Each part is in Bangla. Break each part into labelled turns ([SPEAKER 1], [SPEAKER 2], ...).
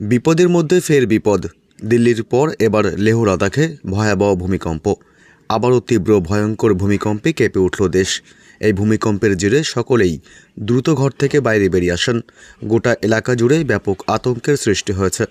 [SPEAKER 1] বিপদের মধ্যে ফের বিপদ। দিল্লির পর এবার লেহ লাদাখে ভয়াবহ ভূমিকম্প। আবারও তীব্র ভয়ঙ্কর ভূমিকম্পে কেঁপে উঠল দেশ। এই ভূমিকম্পের জেরে সকলেই দ্রুত ঘর থেকে বাইরে বেরিয়ে আসেন। গোটা এলাকা জুড়ে ব্যাপক আতঙ্কের সৃষ্টি হয়েছে।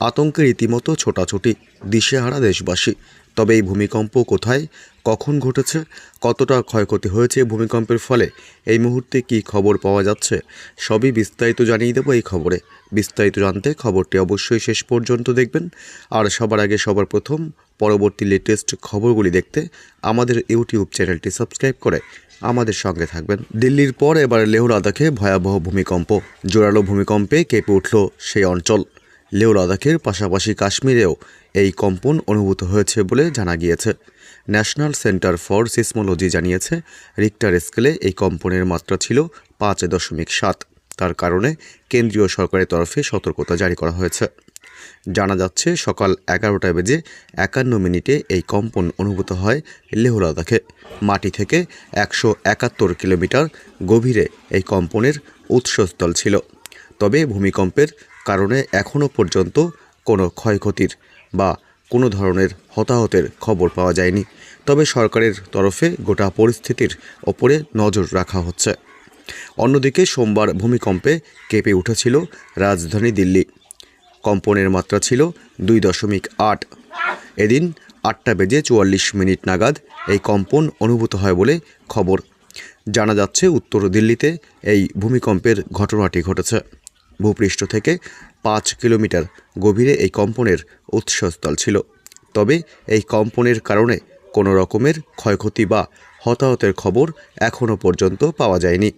[SPEAKER 1] আতঙ্কের রীতিমতো ছোটাছুটি, দিশেহারা দেশবাসী। তবে এই ভূমিকম্প কোথায়, কখন ঘটেছে, কতটা ক্ষয়ক্ষতি হয়েছে ভূমিকম্পের ফলে, এই মুহূর্তে কী খবর পাওয়া যাচ্ছে, সবই বিস্তারিত জানিয়ে দেবো এই খবরে। বিস্তারিত জানতে খবরটি অবশ্যই শেষ পর্যন্ত দেখবেন। আর সবার আগে সবার প্রথম পরবর্তী লেটেস্ট খবরগুলি দেখতে আমাদের ইউটিউব চ্যানেলটি সাবস্ক্রাইব করে আমাদের সঙ্গে থাকবেন। দিল্লির পর এবার লেহ লাদাখে ভয়াবহ ভূমিকম্প। জোরালো ভূমিকম্পে কেঁপে উঠল সেই অঞ্চল। লেহ লাদাখের পাশাপাশি কাশ্মীরেও এই কম্পন অনুভূত হয়েছে বলে জানা গিয়েছে। ন্যাশনাল সেন্টার ফর সিসমোলজি জানিয়েছে রিক্টার স্কেলে এই কম্পনের মাত্রা ছিল পাঁচ দশমিক সাত। তার কারণে কেন্দ্রীয় সরকারের তরফে সতর্কতা জারি করা হয়েছে। জানা যাচ্ছে সকাল এগারোটা বেজে একান্ন মিনিটে এই কম্পন অনুভূত হয় লেহ লাদাখে। মাটি থেকে একশো একাত্তর কিলোমিটার গভীরে এই কম্পনের উৎসস্থল ছিল। তবে ভূমিকম্পের কারণে এখনও পর্যন্ত কোনো ক্ষয়ক্ষতির বা কোনো ধরনের হতাহতের খবর পাওয়া যায়নি। তবে সরকারের তরফে গোটা পরিস্থিতির ওপরে নজর রাখা হচ্ছে। অন্যদিকে সোমবার ভূমিকম্পে কেঁপে উঠেছিল রাজধানী দিল্লি। কম্পনের মাত্রা ছিল দুই দশমিক আট। এদিন আটটা বেজে চুয়াল্লিশ মিনিট নাগাদ এই কম্পন অনুভূত হয় বলে খবর। জানা যাচ্ছে, উত্তর দিল্লিতে এই ভূমিকম্পের ঘটনাটি ঘটেছে। ভূপৃষ্ঠ থেকে পাঁচ কিলোমিটার গভীরে এই কম্পনের উৎসস্থল ছিল। তবে এই কম্পনের কারণে কোনো রকমের ক্ষয়ক্ষতি বা হতাহতের খবর এখনও পর্যন্ত পাওয়া যায়নি।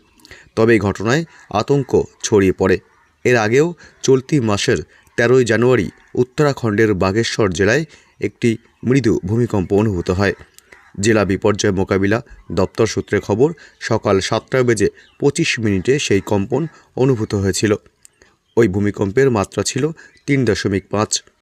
[SPEAKER 1] তবে ঘটনায় আতঙ্ক ছড়িয়ে পড়ে। এর আগেও চলতি মাসের তেরোই জানুয়ারি উত্তরাখণ্ডের বাগেশ্বর জেলায় একটি মৃদু ভূমিকম্প অনুভূত হয়। জেলা বিপর্যয় মোকাবিলা দপ্তর সূত্রে খবর, সকাল সাতটা বেজে পঁচিশ মিনিটে সেই কম্পন অনুভূত হয়েছিল। ওই ভূমিকম্পের মাত্রা ছিল তিন দশমিক পাঁচ।